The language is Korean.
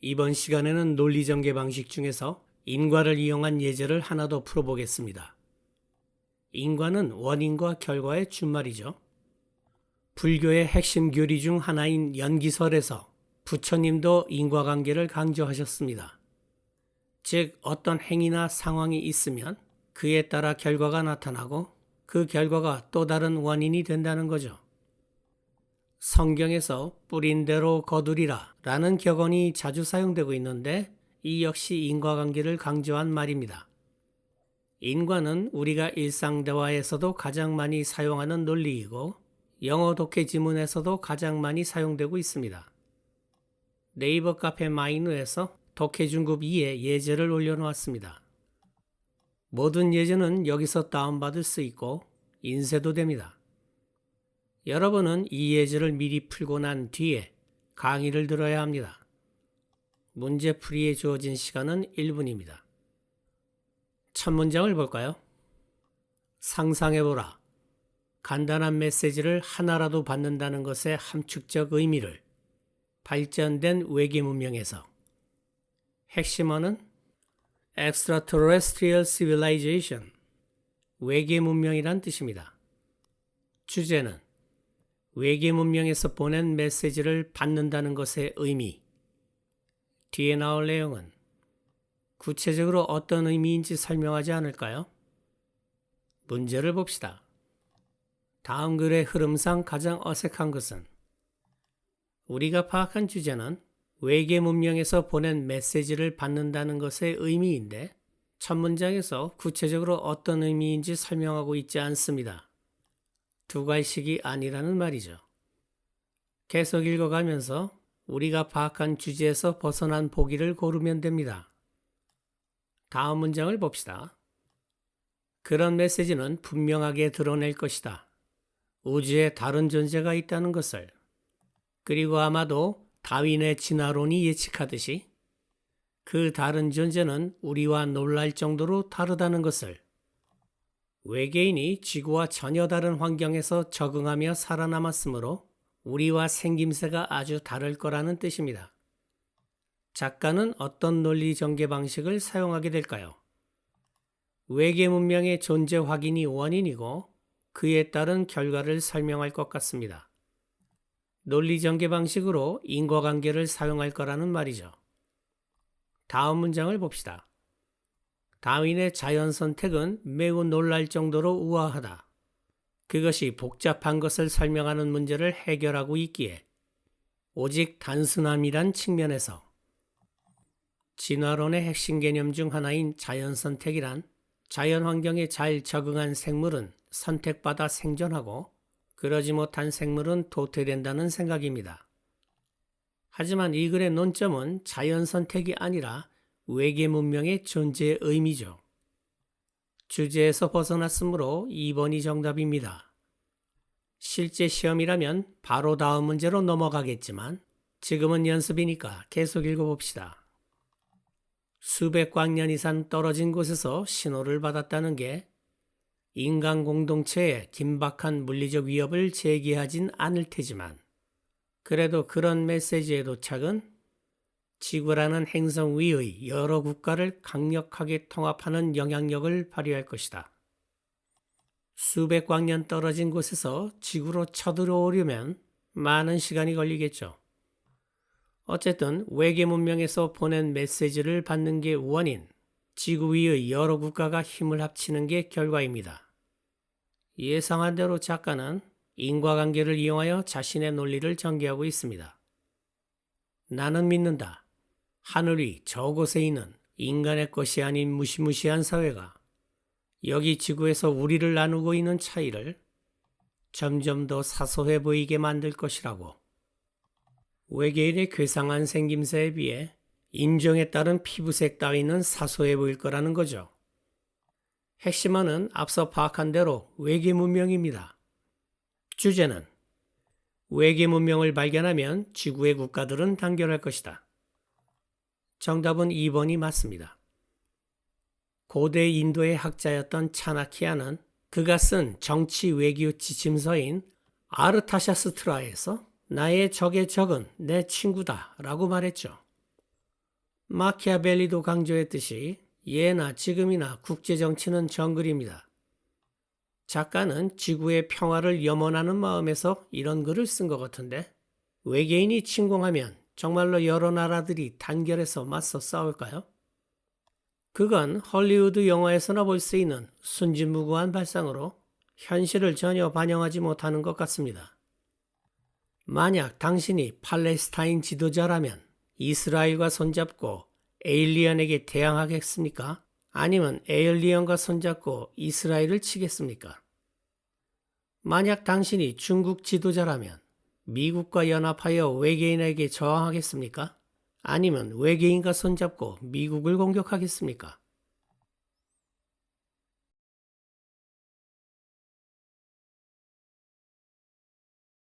이번 시간에는 논리 전개 방식 중에서 인과를 이용한 예제를 하나 더 풀어보겠습니다. 인과는 원인과 결과의 준말이죠. 불교의 핵심 교리 중 하나인 연기설에서 부처님도 인과관계를 강조하셨습니다. 즉, 어떤 행위나 상황이 있으면 그에 따라 결과가 나타나고 그 결과가 또 다른 원인이 된다는 거죠. 성경에서 뿌린 대로 거두리라 라는 격언이 자주 사용되고 있는데 이 역시 인과관계를 강조한 말입니다. 인과는 우리가 일상 대화에서도 가장 많이 사용하는 논리이고 영어 독해 지문에서도 가장 많이 사용되고 있습니다. 네이버 카페 마이누에서 독해 중급 2의 예제를 올려놓았습니다. 모든 예제는 여기서 다운받을 수 있고 인쇄도 됩니다. 여러분은 이 예제를 미리 풀고 난 뒤에 강의를 들어야 합니다. 문제풀이에 주어진 시간은 1분입니다. 첫 문장을 볼까요? 상상해보라. 간단한 메시지를 하나라도 받는다는 것의 함축적 의미를 발전된 외계 문명에서 핵심어는 extraterrestrial civilization 외계 문명이란 뜻입니다. 주제는 외계 문명에서 보낸 메시지를 받는다는 것의 의미. 뒤에 나올 내용은 구체적으로 어떤 의미인지 설명하지 않을까요? 문제를 봅시다. 다음 글의 흐름상 가장 어색한 것은 우리가 파악한 주제는 외계 문명에서 보낸 메시지를 받는다는 것의 의미인데 첫 문장에서 구체적으로 어떤 의미인지 설명하고 있지 않습니다. 두 갈식이 아니라는 말이죠. 계속 읽어가면서 우리가 파악한 주제에서 벗어난 보기를 고르면 됩니다. 다음 문장을 봅시다. 그런 메시지는 분명하게 드러낼 것이다. 우주에 다른 존재가 있다는 것을. 그리고 아마도 다윈의 진화론이 예측하듯이 그 다른 존재는 우리와 놀랄 정도로 다르다는 것을. 외계인이 지구와 전혀 다른 환경에서 적응하며 살아남았으므로 우리와 생김새가 아주 다를 거라는 뜻입니다. 작가는 어떤 논리 전개 방식을 사용하게 될까요? 외계 문명의 존재 확인이 원인이고 그에 따른 결과를 설명할 것 같습니다. 논리 전개 방식으로 인과관계를 사용할 거라는 말이죠. 다음 문장을 봅시다. 다윈의 자연 선택은 매우 놀랄 정도로 우아하다. 그것이 복잡한 것을 설명하는 문제를 해결하고 있기에 오직 단순함이란 측면에서 진화론의 핵심 개념 중 하나인 자연 선택이란 자연 환경에 잘 적응한 생물은 선택받아 생존하고 그러지 못한 생물은 도태된다는 생각입니다. 하지만 이 글의 논점은 자연 선택이 아니라 외계 문명의 존재의 의미죠. 주제에서 벗어났으므로 2번이 정답입니다. 실제 시험이라면 바로 다음 문제로 넘어가겠지만 지금은 연습이니까 계속 읽어봅시다. 수백 광년 이상 떨어진 곳에서 신호를 받았다는 게 인간 공동체에 긴박한 물리적 위협을 제기하진 않을 테지만 그래도 그런 메시지의 도착은 지구라는 행성 위의 여러 국가를 강력하게 통합하는 영향력을 발휘할 것이다. 수백 광년 떨어진 곳에서 지구로 쳐들어오려면 많은 시간이 걸리겠죠. 어쨌든 외계 문명에서 보낸 메시지를 받는 게 원인, 지구 위의 여러 국가가 힘을 합치는 게 결과입니다. 예상한 대로 작가는 인과관계를 이용하여 자신의 논리를 전개하고 있습니다. 나는 믿는다. 하늘이 저곳에 있는 인간의 것이 아닌 무시무시한 사회가 여기 지구에서 우리를 나누고 있는 차이를 점점 더 사소해 보이게 만들 것이라고. 외계인의 괴상한 생김새에 비해 인종에 따른 피부색 따위는 사소해 보일 거라는 거죠. 핵심어는 앞서 파악한 대로 외계 문명입니다. 주제는 외계 문명을 발견하면 지구의 국가들은 단결할 것이다. 정답은 2번이 맞습니다. 고대 인도의 학자였던 차나키아는 그가 쓴 정치 외교 지침서인 아르타샤스트라에서 나의 적의 적은 내 친구다 라고 말했죠. 마키아벨리도 강조했듯이 예나 지금이나 국제정치는 정글입니다. 작가는 지구의 평화를 염원하는 마음에서 이런 글을 쓴 것 같은데 외계인이 침공하면 정말로 여러 나라들이 단결해서 맞서 싸울까요? 그건 헐리우드 영화에서나 볼 수 있는 순진무구한 발상으로 현실을 전혀 반영하지 못하는 것 같습니다. 만약 당신이 팔레스타인 지도자라면 이스라엘과 손잡고 에일리언에게 대항하겠습니까? 아니면 에일리언과 손잡고 이스라엘을 치겠습니까? 만약 당신이 중국 지도자라면 미국과 연합하여 외계인에게 저항하겠습니까? 아니면 외계인과 손잡고 미국을 공격하겠습니까?